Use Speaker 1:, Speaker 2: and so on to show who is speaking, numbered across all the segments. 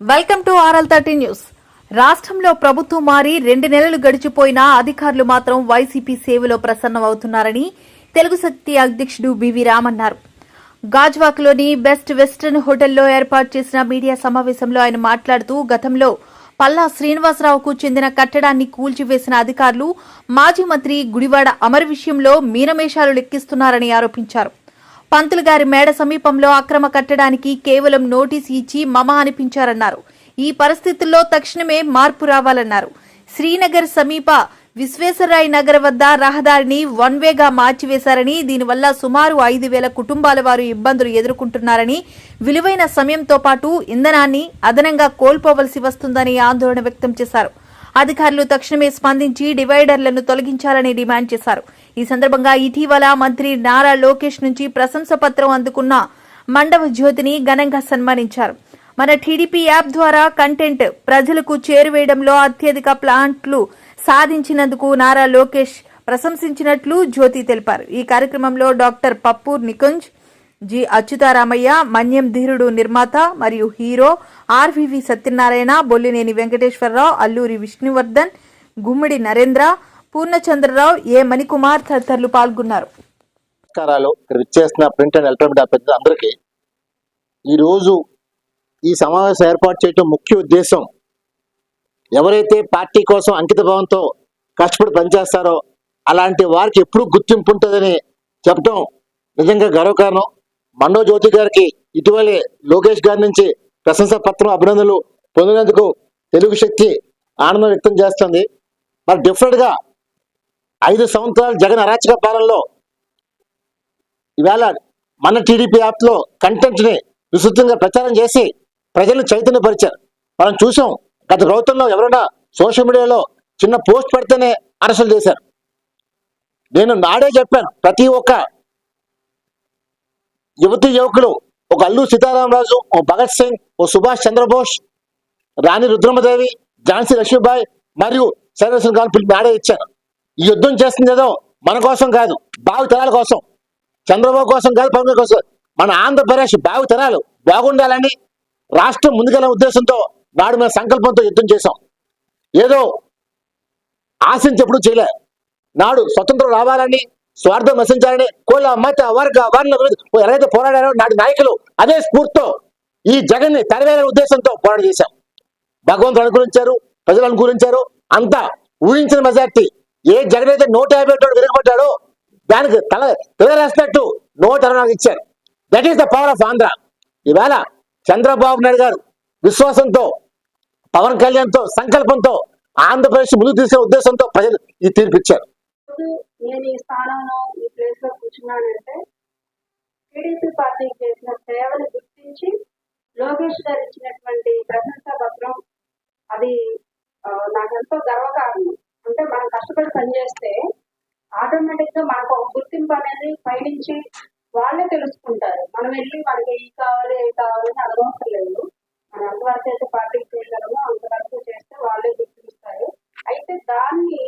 Speaker 1: Welcome to RL thirty news. రాష్ట్రంలో ప్రభుత్వం మారి రెండు నెలలు గడిచిపోయినా అధికారులు మాత్రం వైసీపీ సేవలో ప్రసన్నమవుతున్నారని తెలుగు శక్తి అధ్యక్షుడు బివి రామ్ అన్నారు గాజ్వాక్లోని బెస్ట్ వెస్టర్న్ హోటల్లో ఏర్పాటు చేసిన మీడియా సమావేశంలో ఆయన మాట్లాడుతూ గతంలో పల్లా శ్రీనివాసరావుకు చెందిన కట్టడాన్ని కూల్చివేసిన అధికారులు మాజీ మంత్రి గుడివాడ అమర్ విషయంలో మీనమేషాలు లెక్కిస్తున్నారని ఆరోపించారు. పంతులు గారి మేడ సమీపంలో అక్రమ కట్టడానికి కేవలం నోటీసు ఇచ్చి మమ అనిపించారన్నారు. ఈ పరిస్థితుల్లో తక్షణమే మార్పు రావాలన్నారు. శ్రీనగర్ సమీప విశ్వేశ్వరరాయ్ నగర్ వద్ద రహదారిని వన్ వేగా మార్చివేశారని దీనివల్ల సుమారు ఐదు వేల కుటుంబాల వారు ఇబ్బందులు ఎదుర్కొంటున్నారని విలువైన సమయంతో పాటు ఇంధనాన్ని అదనంగా కోల్పోవలసి వస్తుందని ఆందోళన వ్యక్తం చేశారు. అధికారులు తక్షణమే స్పందించి డివైడర్లను తొలగించాలని డిమాండ్ చేశారు. ఈ సందర్భంగా ఇటీవల మంత్రి నారా లోకేష్ నుంచి ప్రశంస పత్రం అందుకున్న మండవ జ్యోతిని ఘనంగా సన్మానించారు. మన టీడీపీ యాప్ ద్వారా కంటెంట్ ప్రజలకు చేరువేయడంలో అత్యధిక ప్లాంట్లు సాధించినందుకు నారా లోకేష్ ప్రశంసించినట్లు జ్యోతి తెలిపారు. ఈ కార్యక్రమంలో డాక్టర్ పప్పూర్ నికుంజ్ జి. అచ్యుతారామయ్య మన్యం ధీరుడు నిర్మాత మరియు hero RVV Satyanarayana Bollineni Venkateswararao Alluri Vishnuvardhan Gummidi Narendra Purnachandrarao A. Manikumar తదితరులు పాల్గొన్నారు.
Speaker 2: నమస్కారాలు. ఇక్కడ విచ్చేస్తున్న ప్రింట్ అండ్ ఎలక్ట్రానిక్ అందరికీ ఈరోజు ఈ సమావేశం ఏర్పాటు చేయడం ముఖ్య ఉద్దేశం ఎవరైతే పార్టీ కోసం అంకిత భావంతో కష్టపడి పనిచేస్తారో అలాంటి వారికి ఎప్పుడు గుర్తింపు ఉంటుందని చెప్పడం నిజంగా గర్వకారణం. మండవ జ్యోతి గారికి ఇటీవలే లోకేష్ గారి నుంచి ప్రశంసా పత్రం అభినందనలు పొందినందుకు తెలుగు శక్తి ఆనందం వ్యక్తం చేస్తుంది. మరి డిఫరెంట్గా ఐదు సంవత్సరాలు జగన్ అరాచక పాలనలో ఈవేళ మన టీడీపీ యాప్లో కంటెంట్ని విస్తృతంగా ప్రచారం చేసి ప్రజలను చైతన్యపరిచారు. మనం చూసాం గత ప్రభుత్వంలో ఎవరైనా సోషల్ మీడియాలో చిన్న పోస్ట్ పెడితేనే అరెస్టులు చేశారు. నేను నాడే చెప్పాను ప్రతి ఒక్క యువతి యువకులు ఒక అల్లు సీతారామరాజు ఓ భగత్ సింగ్ ఓ సుభాష్ చంద్రబోస్ రాణి రుద్రమదేవి ఝాన్సీ లక్ష్మీబాయి మరియు సైరసం గారు పిలిపి నాడే ఇచ్చారు. ఈ యుద్ధం చేస్తుంది ఏదో మన కోసం కాదు బావి తరాల కోసం. చంద్రబాబు కోసం కాదు పవన్ కోసం. మన ఆంధ్రప్రదేశ్ బావి తరాలు బాగుండాలని రాష్ట్రం ముందుకెళ్ళే ఉద్దేశంతో నాడు మేము సంకల్పంతో యుద్ధం చేశాం. ఏదో ఆశించి ఎప్పుడు చేయలే. నాడు స్వతంత్రం రావాలని స్వార్థం నశించాలని కుల మత వర్గ వర్ణ ఎవరైతే పోరాడారో నాటి నాయకులు అదే స్ఫూర్తితో ఈ జగన్ని తరవేరే ఉద్దేశంతో పోరాట చేశాం భగవంతుడు అనుకూలించారు ప్రజలు అనుకూలించారు అంతా ఊహించిన మెజార్టీ ఏ జగన్ అయితే నూట యాభై ఒకటి దానికి తల తిరగరేసినట్టు నూట అరవై నాలుగు ఇచ్చారు. That is the power of Andhra ఈవేళ చంద్రబాబు నాయుడు గారు విశ్వాసంతో పవన్ కళ్యాణ్తో సంకల్పంతో ఆంధ్రప్రదేశ్ ముందుకు తీసే ఉద్దేశంతో ప్రజలు ఈ తీర్పు ఇచ్చారు.
Speaker 3: నేను ఈ స్థానంలో ఈ ప్లేస్లో కూర్చున్నానంటే టీడీపీ పార్టీకి చేసిన సేవలు గుర్తించి లోకేష్ గారు ఇచ్చినటువంటి ప్రశంసా పత్రం అది నాకెంతో గర్వకారణం. అంటే మనం కష్టపడి పనిచేస్తే ఆటోమేటిక్గా మనకు ఒక గుర్తింపు అనేది పయనించి వాళ్ళే తెలుసుకుంటారు. మనం వెళ్ళి మనకి ఏం కావాలి ఏ కావాలి అని అడగవసరం లేదు. మనం ఎంతవరకు అయితే పార్టీకి చేయగలమో అంతవరకు చేస్తే వాళ్ళే గుర్తిస్తారు. అయితే దాన్ని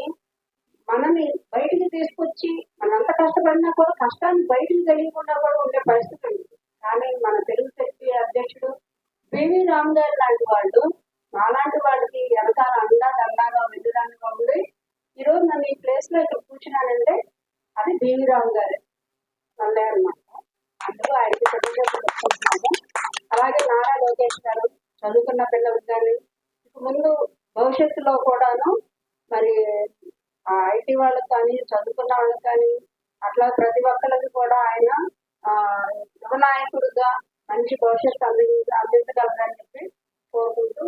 Speaker 3: తీసుకొచ్చి మనం ఎంత కష్టపడినా కూడా కష్టాన్ని బయటకు తెలియకుండా కూడా ఉండే పరిస్థితి ఉంది. కానీ మన తెలుగు శక్తి అధ్యక్షుడు బివి రామ్ గారు లాంటి వాళ్ళు నాలాంటి వాళ్ళకి వెనకాల అందా దండాగా వెళ్ళడానికి ఉండి ఈరోజు నన్ను ఈ ప్లేస్లో ఇక్కడ కూర్చున్నానంటే అది బివి రామ్ గారే. వల్లే అనమాట అందులో ఆయనకి చెప్పుకుంటున్నాము అలాగే నారా లోకేష్ గారు చదువుకున్న పిల్లలకు కానీ ఇక ముందు భవిష్యత్తులో కూడాను మరి ఐటీ వాళ్ళకి కానీ చదువుకున్న వాళ్ళకి కానీ అట్లా ప్రతి ఒక్కరికి కూడా ఆయన ఆ యువ నాయకుడుగా మంచి భవిష్యత్తు అంది అందించగలరని చెప్పి కోరుకుంటూ